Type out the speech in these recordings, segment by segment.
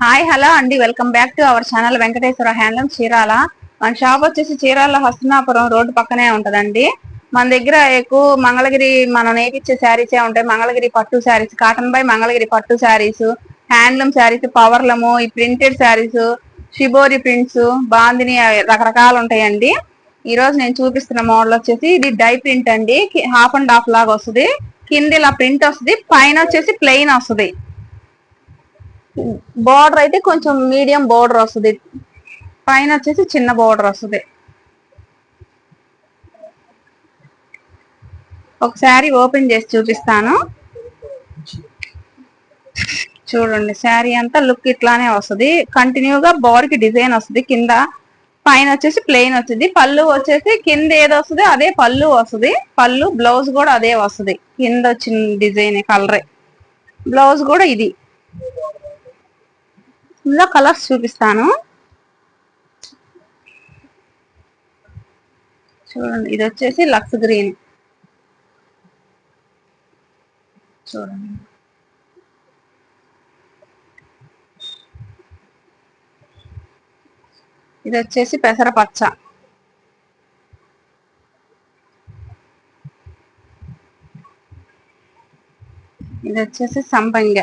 Hi hello అండి. Welcome back to our channel Venkateswara handloom Chirala. మన shop వచ్చేసి Chirala Hastinapuram road పక్కనే ఉంటదండి. మన దగ్గర ఎక్కువ మంగళగిరి మనం నేర్పించే శారీసే ఉంటాయి? మంగళగిరి పట్టు శారీస్ కాటన్ బై మంగళగిరి పట్టు శారీస్ హ్యాండ్లూమ్ శారీస్ పవర్లము ఈ printed sarees shibori prints bandhani రకరకాలు ఉంటాయండి. ఈ రోజు నేను చూపిస్తున్న మోడల్ వచ్చేసి ఇది డై ప్రింట్ అండి. హాఫ్ అండ్ హాఫ్ లాగా వస్తుంది. కింద ఇలా ప్రింట్ వస్తుంది. పైన వచ్చేసి ప్లెయిన్ వస్తుంది. బోర్డర్ అయితే కొంచెం మీడియం బోర్డర్ వస్తుంది. పైన వచ్చేసి చిన్న బోర్డర్ వస్తుంది. ఒకసారి ఓపెన్ చేసి చూపిస్తాను. చూడండి శారీ అంతా లుక్ ఇట్లానే వస్తుంది. కంటిన్యూగా కి డిజైన్ వస్తుంది. కింద పైన వచ్చేసి ప్లెయిన్ వస్తుంది పళ్ళు వచ్చేసి కింద ఏది వస్తుంది అదే పళ్ళు వస్తుంది. పళ్ళు బ్లౌజ్ కూడా అదే వస్తుంది. కింద వచ్చిన డిజైన్ కలరే. బ్లౌజ్ కూడా ఇది. ఇందులో కలర్స్ చూపిస్తాను. చూడండి ఇది వచ్చేసి లక్స్ గ్రీన్. చూడండి. ఇది వచ్చేసి పెసరపచ్చ ఇది వచ్చేసి సంపంగ.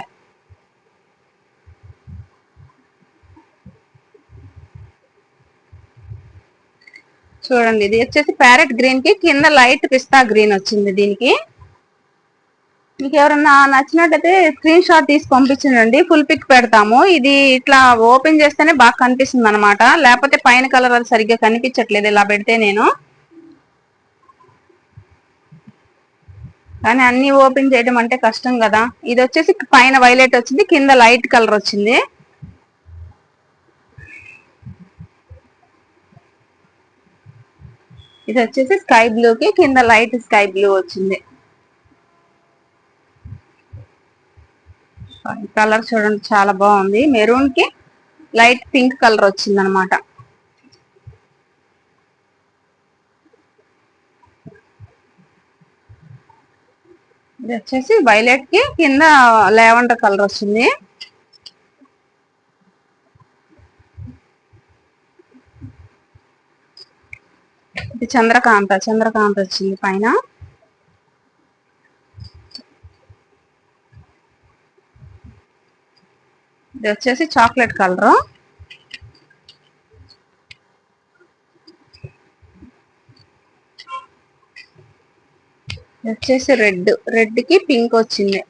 చూడండి ఇది వచ్చేసి ప్యారెట్ గ్రీన్కి కింద లైట్ పిస్తా గ్రీన్ వచ్చింది దీనికి. మీకు ఎవరన్నా నచ్చినట్టయితే స్క్రీన్ షాట్ తీసి పంపించండి ఫుల్ పిక్ పెడతాము. ఇది ఇట్లా ఓపెన్ చేస్తేనే బాగా కనిపిస్తుంది అనమాట లేకపోతే పైన కలర్ అది సరిగ్గా కనిపించట్లేదు ఇలా పెడితే నేను. కానీ అన్ని ఓపెన్ చేయడం అంటే కష్టం కదా. ఇది వచ్చేసి పైన వైలెట్ వచ్చింది కింద లైట్ కలర్ వచ్చింది. ఇది వచ్చేసి స్కై బ్లూకి కింద లైట్ స్కై బ్లూ వచ్చింది. కలర్ చూడండి చాలా బాగుంది. మెరూన్కి లైట్ పింక్ కలర్ వచ్చింది అనమాట ఇది వచ్చేసి వైలెట్కి కింద లెవెండర్ కలర్ వచ్చింది ఇది చంద్రకాంత చంద్రకాంత వచ్చింది పైన. ఇది వచ్చేసి చాక్లెట్ కలర్. వచ్చేసి రెడ్ రెడ్కి పింక్ వచ్చింది.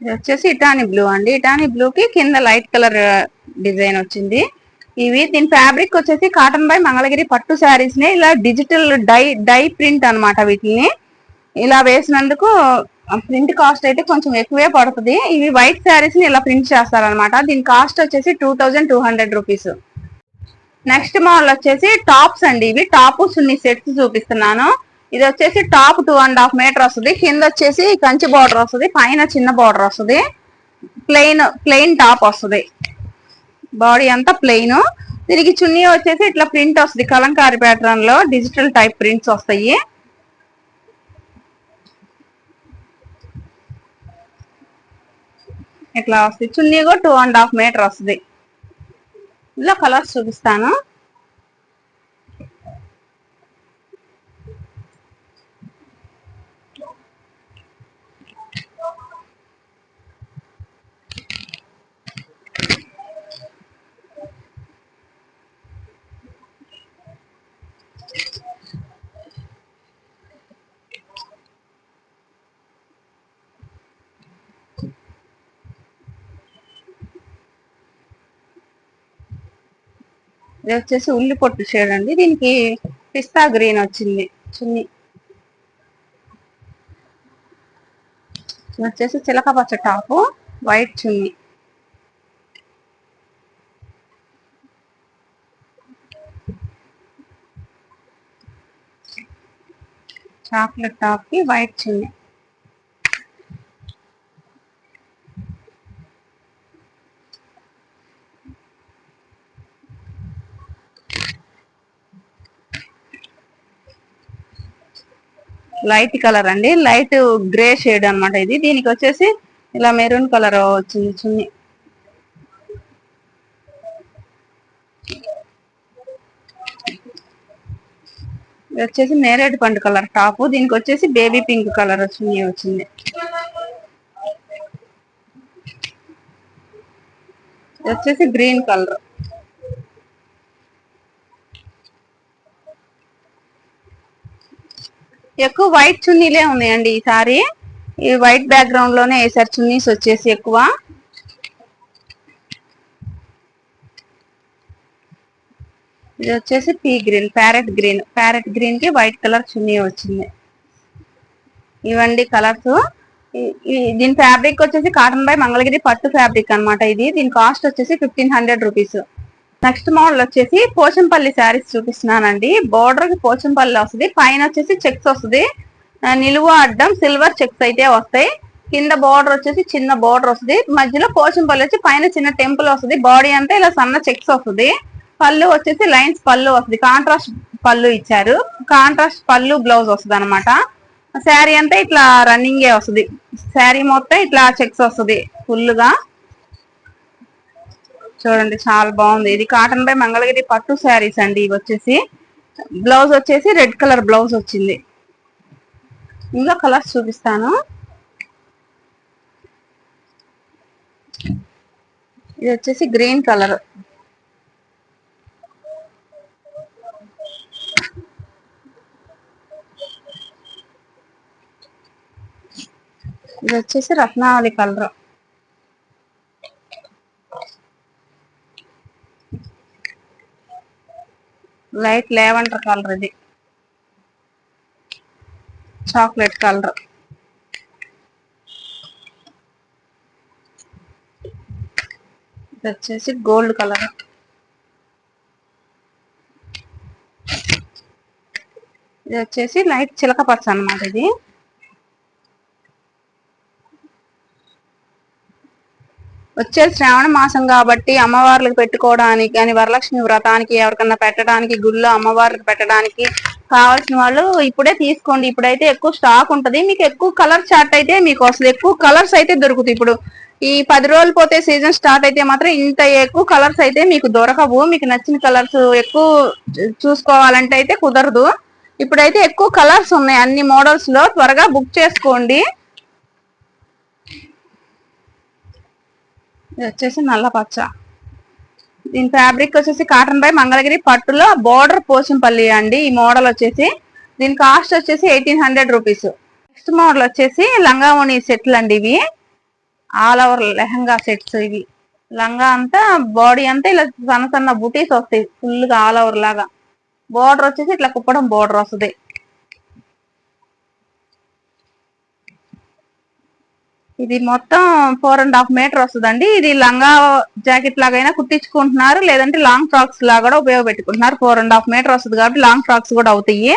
ఇది వచ్చేసి ఇటానీ బ్లూ అండి. ఇటానీ బ్లూ కి కింద లైట్ కలర్ డిజైన్ వచ్చింది. ఇవి దీని ఫ్యాబ్రిక్ వచ్చేసి కాటన్ బై మంగళగిరి పట్టు శారీస్ని ఇలా డిజిటల్ డై డై ప్రింట్ అనమాట వీటిని. ఇలా వేసినందుకు ప్రింట్ కాస్ట్ అయితే కొంచెం ఎక్కువే పడుతుంది. ఇవి వైట్ శారీస్ని ఇలా ప్రింట్ చేస్తారనమాట దీని కాస్ట్ వచ్చేసి two thousand two hundred rupees. Next model వచ్చేసి టాప్స్ అండి. ఇవి టాప్ సున్ని సెట్స్ చూపిస్తున్నాను. ఇది వచ్చేసి top two and half metre వస్తుంది. కింద వచ్చేసి కంచి బార్డర్ వస్తుంది. పైన చిన్న బార్డర్ వస్తుంది. ప్లెయిన్ ప్లెయిన్ టాప్ వస్తుంది. బాడీ అంతా ప్లెయిన్. దీనికి చున్నీ వచ్చేసి ఇట్లా ప్రింట్ వస్తుంది. కలంకారీ ప్యాటర్న్లో డిజిటల్ టైప్ ప్రింట్స్ వస్తాయి. ఇట్లా వస్తుంది. చున్నీ కూడా టూ అండ్ హాఫ్ మీటర్ వస్తుంది. ఇలా కలర్స్ చూపిస్తాను. ఇది వచ్చేసి ఉల్లి పొట్టు షేడ్ అండి. దీనికి పిస్తా గ్రీన్ వచ్చింది. చున్ని. వచ్చేసి చిలక పచ్చ టాపు వైట్ చున్ని. చాక్లెట్ టాప్కి వైట్ చున్నీ. లైట్ కలర్ అండి. లైట్ గ్రే షేడ్ అన్నమాట ఇది. దీనికి వచ్చేసి ఇలా మెరూన్ కలర్ వచ్చింది చున్నీ. వచ్చేసి నేరేడు పండు కలర్ టాప్. దీనికి వచ్చేసి బేబీ పింక్ కలర్ చున్నీ వచ్చింది. వచ్చేసి గ్రీన్ కలర్. ఎక్కువ వైట్ చున్నీలే ఉన్నాయండి ఈసారి ఈ వైట్ బ్యాక్గ్రౌండ్లోనే వేసారు చున్నీస్ వచ్చేసి ఎక్కువ. ఇది వచ్చేసి pea green parrot green parrot గ్రీన్కి వైట్ కలర్ చున్నీ వచ్చింది. ఇవండి కలర్స్ దీని ఫ్యాబ్రిక్ వచ్చేసి కాటన్ బై మంగళగిరి పట్టు ఫ్యాబ్రిక్ అన్నమాట ఇది. దీని కాస్ట్ వచ్చేసి fifteen hundred rupees next model వచ్చేసి పోచంపల్లి శారీస్ చూపిస్తున్నానండి. బోర్డర్కి పోచంపల్లి వస్తుంది. పైన వచ్చేసి చెక్స్ వస్తుంది. నిలువ అడ్డం సిల్వర్ చెక్స్ అయితే వస్తాయి. కింద బోర్డర్ వచ్చేసి చిన్న బోర్డర్ వస్తుంది. మధ్యలో పోచంపల్లి వచ్చి పైన చిన్న టెంపుల్ వస్తుంది. బాడీ అంతా ఇలా సన్న చెక్స్ వస్తుంది. పళ్ళు వచ్చేసి లైన్స్ పళ్ళు వస్తుంది. కాంట్రాస్ట్ పళ్ళు ఇచ్చారు. కాంట్రాస్ట్ పళ్ళు బ్లౌజ్ వస్తుంది అనమాట శారీ అంతా ఇట్లా రన్నింగే వస్తుంది. శారీ మొత్తం ఇట్లా చెక్స్ వస్తుంది. ఫుల్గా. చూడండి చాలా బాగుంది. ఇది కాటన్ బై మంగళగిరి పట్టు శారీస్ అండి ఇవి వచ్చేసి. బ్లౌజ్ వచ్చేసి రెడ్ కలర్ బ్లౌజ్ వచ్చింది. ఇందులో కలర్స్ చూపిస్తాను. ఇది వచ్చేసి గ్రీన్ కలర్. ఇది వచ్చేసి Ratnavali colour. Light lavender colour ఇది. Chocolate colour. ఇది వచ్చేసి గోల్డ్ కలర్. ఇది వచ్చేసి లైట్ చిలక పచ్చ అన్నమాట ఇది. వచ్చే శ్రావణ మాసం కాబట్టి అమ్మవార్లకు పెట్టుకోవడానికి కానీ వరలక్ష్మి వ్రతానికి ఎవరికన్నా పెట్టడానికి గుళ్ళో అమ్మవార్లకు పెట్టడానికి కావాల్సిన వాళ్ళు ఇప్పుడే తీసుకోండి. ఇప్పుడైతే ఎక్కువ స్టాక్ ఉంటది. మీకు ఎక్కువ కలర్ చార్ట్ అయితే మీకు అసలు ఎక్కువ కలర్స్ అయితే దొరుకుతాయి. ఇప్పుడు ఈ పది రోజులు పోతే సీజన్ స్టార్ట్ అయితే మాత్రం ఇంత ఎక్కువ కలర్స్ అయితే మీకు దొరకవు. మీకు నచ్చిన కలర్స్ ఎక్కువ చూసుకోవాలంటే అయితే కుదరదు. ఇప్పుడైతే ఎక్కువ కలర్స్ ఉన్నాయి. అన్ని మోడల్స్లో త్వరగా బుక్ చేసుకోండి. ఇది వచ్చేసి నల్ల పచ్చ. దీని ఫ్యాబ్రిక్ వచ్చేసి కాటన్ బై మంగళగిరి పట్టులో బోర్డర్ పోచంపల్లి అండి. ఈ మోడల్ వచ్చేసి దీని కాస్ట్ వచ్చేసి eighteen hundred rupees next model వచ్చేసి లంగా ఓణి సెట్లు అండి ఇవి. ఆల్ ఓవర్ లెహంగా సెట్స్ ఇవి. లంగా అంతా బాడీ అంతా ఇలా సన్న సన్న బుటీస్ వస్తాయి. ఫుల్గా ఆల్ ఓవర్ లాగా. బోర్డర్ వచ్చేసి ఇట్లా కుప్పడం బోర్డర్ వస్తుంది. ఇది మొత్తం ఫోర్ అండ్ హాఫ్ మీటర్ వస్తుందండి. ఇది లంగా జాకెట్ లాగైనా కుట్టించుకుంటున్నారు లేదంటే లాంగ్ ఫ్రాక్స్ లాగా కూడా ఉపయోగపెట్టుకుంటున్నారు. ఫోర్ అండ్ హాఫ్ మీటర్ వస్తుంది కాబట్టి లాంగ్ ఫ్రాక్స్ కూడా అవుతాయి.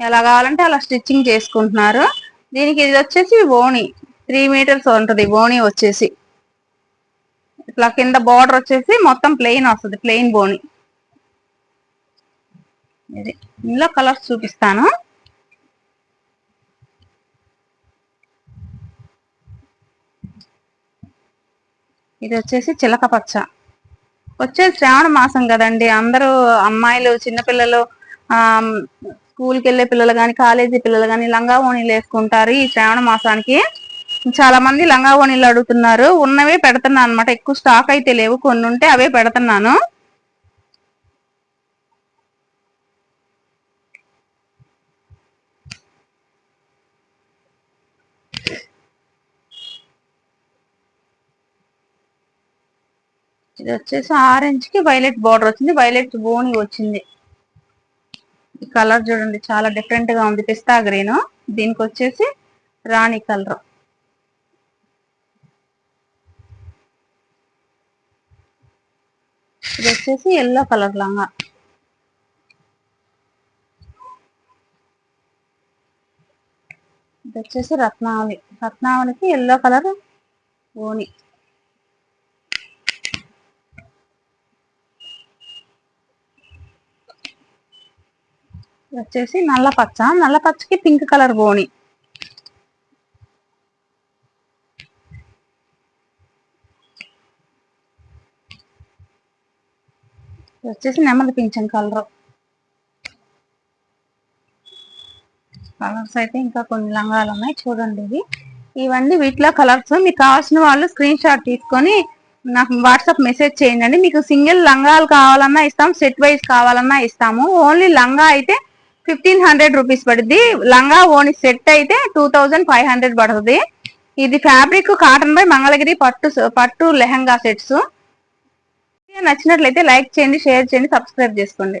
ఎలా కావాలంటే అలా స్టిచ్చింగ్ చేసుకుంటున్నారు. దీనికి ఇది వచ్చేసి ఓణి త్రీ మీటర్స్ ఉంటుంది ఓణి వచ్చేసి. ఇట్లా కింద బార్డర్ వచ్చేసి మొత్తం ప్లెయిన్ వస్తుంది ప్లెయిన్ బోణి ఇది ఇందులో కలర్స్ చూపిస్తాను. ఇది వచ్చేసి చిలక పచ్చ. వచ్చే శ్రావణ మాసం కదండి అందరూ అమ్మాయిలు చిన్నపిల్లలు ఆ స్కూల్కి వెళ్ళే పిల్లలు కానీ కాలేజీ పిల్లలు కానీ లంగా ఓణీలు వేసుకుంటారు ఈ శ్రావణ మాసానికి. చాలా మంది లంగా ఓణీలు అడుగుతున్నారు. ఉన్నవే పెడుతున్నాను అనమాట ఎక్కువ స్టాక్ అయితే లేవు. కొన్ని ఉంటే అవే పెడుతున్నాను. ఇది వచ్చేసి ఆరెంజ్కి వైలెట్ బార్డర్ వచ్చింది. వైలెట్ బోని వచ్చింది. ఈ కలర్ చూడండి చాలా డిఫరెంట్గా ఉంది. పిస్తా గ్రీన్. దీనికి వచ్చేసి రాణి కలర్. ఇది వచ్చేసి ఎల్లో కలర్ లంగా. ఇది వచ్చేసి రత్నావళి. రత్నావళికి ఎల్లో కలర్ ఓని వచ్చేసి నల్ల పచ్చ. నల్ల పచ్చకి పింక్ కలర్ బోని వచ్చేసి నెమ్మది పింఛన్ కలర్. కలర్స్ అయితే ఇంకా కొన్ని లంగాలు ఉన్నాయి. చూడండి ఇవి. ఇవన్నీ వీటిలో కలర్స్. మీకు కావాల్సిన వాళ్ళు స్క్రీన్ షాట్ తీసుకొని నాకు వాట్సాప్ మెసేజ్ చేయండి. మీకు సింగిల్ లంగాలు కావాలన్నా ఇస్తాం సెట్ వైజ్ కావాలన్నా ఇస్తాము. ఓన్లీ లంగా అయితే ఫిఫ్టీన్ హండ్రెడ్ రూపీస్ పడుద్ది. లంగా ఓని సెట్ అయితే టూ థౌజండ్ ఫైవ్ హండ్రెడ్ పడుతుంది. ఇది ఫ్యాబ్రిక్ కాటన్ బై మంగళగిరి పట్టు పట్టు లెహంగా సెట్స్. నచ్చినట్లయితే లైక్ చేయండి షేర్ చేయండి సబ్స్క్రైబ్ చేసుకోండి.